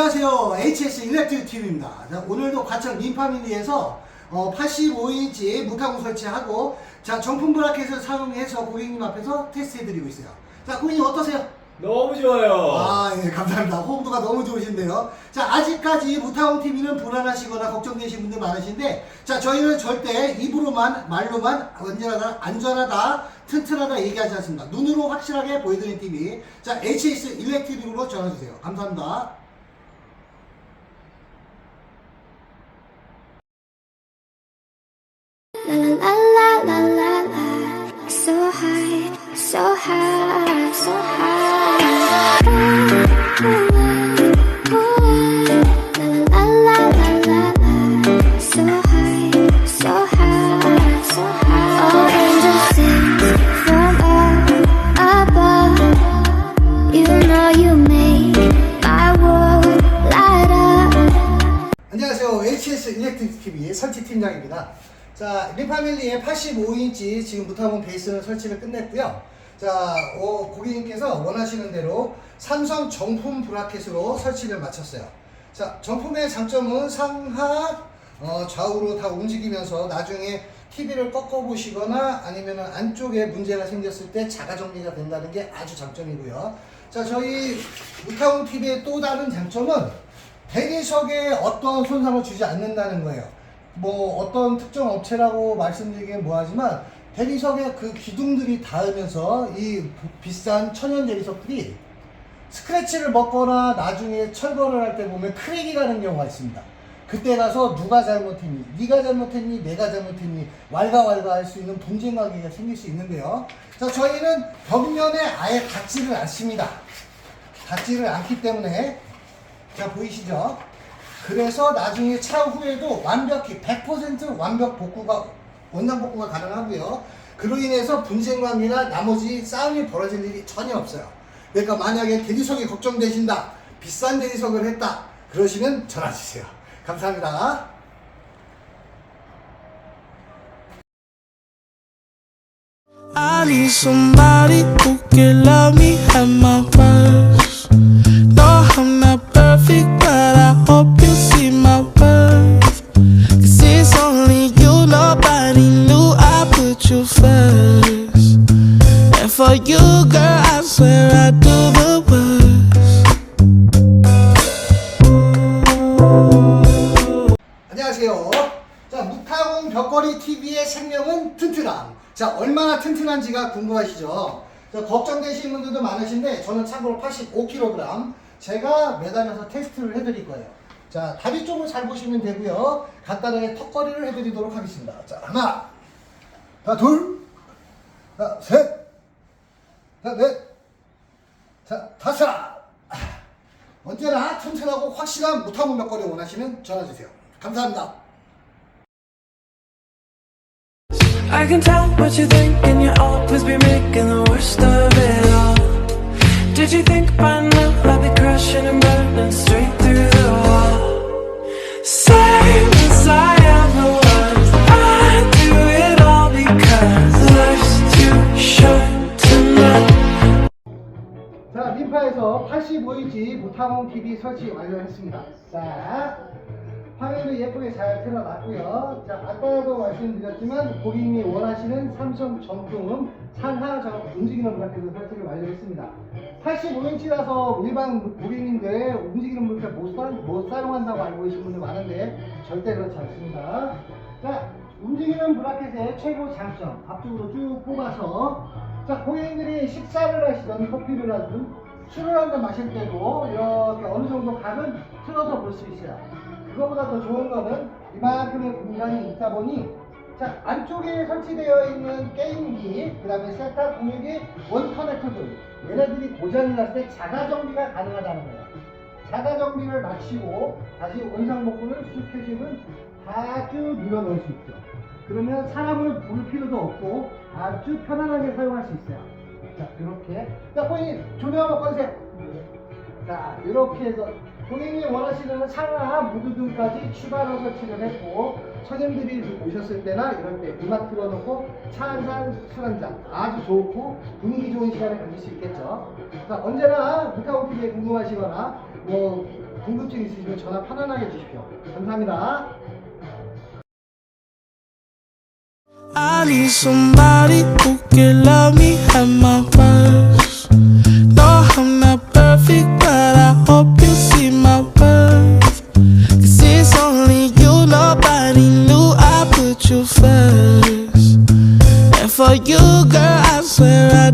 안녕하세요. HS 일렉트릭 TV입니다. 자, 오늘도 과천 림파밀리에서 어, 85인치 무타공 설치하고 자 정품 브라켓을 사용해서 고객님 앞에서 테스트해드리고 있어요. 자 고객님 어떠세요? 너무 좋아요. 아, 예, 감사합니다. 호응도가 너무 좋으신데요. 자, 아직까지 무타공 TV는 불안하시거나 걱정되시는 분들 많으신데, 자, 저희는 절대 입으로만, 말로만 언제나 안전하다, 튼튼하다 얘기하지 않습니다. 눈으로 확실하게 보여드리는 TV. 자, HS 일렉트릭으로 전화주세요. 감사합니다. 안녕하세요. HS 일렉트릭 TV 설치 팀장입니다. 자, 리파밀리의 85인치 지금 무타본 베이스는 설치를 끝냈고요. 자, 어, 고객님께서 원하시는 대로 삼성 정품 브라켓으로 설치를 마쳤어요. 자, 정품의 장점은 상하 어, 좌우로 다 움직이면서 나중에 TV를 꺾어 보시거나 아니면 안쪽에 문제가 생겼을 때 자가 정리가 된다는 게 아주 장점이고요. 자, 저희 무타운 TV의 또 다른 장점은 대리석에 어떤 손상을 주지 않는다는 거예요. 뭐 어떤 특정 업체라고 말씀드리기엔 뭐하지만 대리석에 그 기둥들이 닿으면서 이 비싼 천연 대리석들이 스크래치를 먹거나 나중에 철거를 할 때 보면 크랙이 가는 경우가 있습니다. 그때 가서 누가 잘못했니, 네가 잘못했니, 내가 잘못했니, 왈가왈가 할 수 있는 분쟁 관계가 생길 수 있는데요. 자, 저희는 벽면에 아예 닿지를 않습니다. 닿지를 않기 때문에 자 보이시죠? 그래서 나중에 차후에도 완벽히 100% 완벽 복구가 원상 복구가 가능하고요. 그로 인해서 분쟁 관계나 나머지 싸움이 벌어질 일이 전혀 없어요. 그러니까 만약에 대리석이 걱정되신다, 비싼 대리석을 했다, 그러시면 전화 주세요. 감사합니다. I need somebody who can love me at my worst. You, girl, I swear I do the worst. 안녕하세요. 자, 무타공 벽걸이 TV의 생명은 튼튼함. 자, 얼마나 튼튼한지가 궁금하시죠? 자, 걱정되시는 분들도 많으신데, 저는 참고로 85kg. 제가 매달려서 테스트를 해드릴 거예요. 자, 다리 쪽을 잘 보시면 되고요. 간단하게 턱걸이를 해드리도록 하겠습니다. 자, 하나, 자, 둘, 자, 셋, 자, 넷, 자, 다섯. 언제나 튼튼하고 확실한 무타공 벽걸이 원하시면 전화주세요. 감사합니다. I can tell what you think, and you always be making the worst of it all. Did you think by now I'd be crashing and burning 무타공 TV 설치 완료했습니다. 자, 화면도 예쁘게 잘 틀어놨고요. 자, 아까도 말씀드렸지만 고객님이 원하시는 삼성 정품 상하 정 움직이는 브라켓을 설치를 완료했습니다. 85인치라서 일반 고객님들 움직이는 브라켓 못, 사, 못 사용한다고 알고 계신 분들 많은데 절대 그렇지 않습니다. 자, 움직이는 브라켓의 최고 장점 앞쪽으로 쭉 뽑아서 자 고객님들이 식사를 하시던 커피를 하든 술을 한 잔 마실 때도 이렇게 어느 정도 각은 틀어서 볼 수 있어요. 그거보다 더 좋은 거는 이만큼의 공간이 있다 보니 자 안쪽에 설치되어 있는 게임기 그 다음에 세탁 공유기 원 커넥터들 얘네들이 고장이 났을 때 자가 정비가 가능하다는 거예요. 자가 정비를 마치고 다시 원상 복구를 쑥 해주면 아주 밀어넣을 수 있죠. 그러면 사람을 부를 필요도 없고 아주 편안하게 사용할 수 있어요. 자, 이렇게. 자, 고객님, 조명 한번 꺼주세요. 자, 이렇게 해서 고객님이 원하시는 상하 무드등까지 추가로 설치를 했고 손님들이 오셨을 때나 이럴 때 음악 틀어놓고 차 한 잔, 술 한 잔 아주 좋고 분위기 좋은 시간을 가질 수 있겠죠. 자, 언제나 무타운 TV에 궁금하시거나 뭐 궁금증 있으시면 전화 편안하게 주십시오. 감사합니다. I need somebody who can love me at my worst. No, I'm not perfect, but I hope you see my worth. Cause it's only you, nobody knew I put you first. And for you, girl, I swear I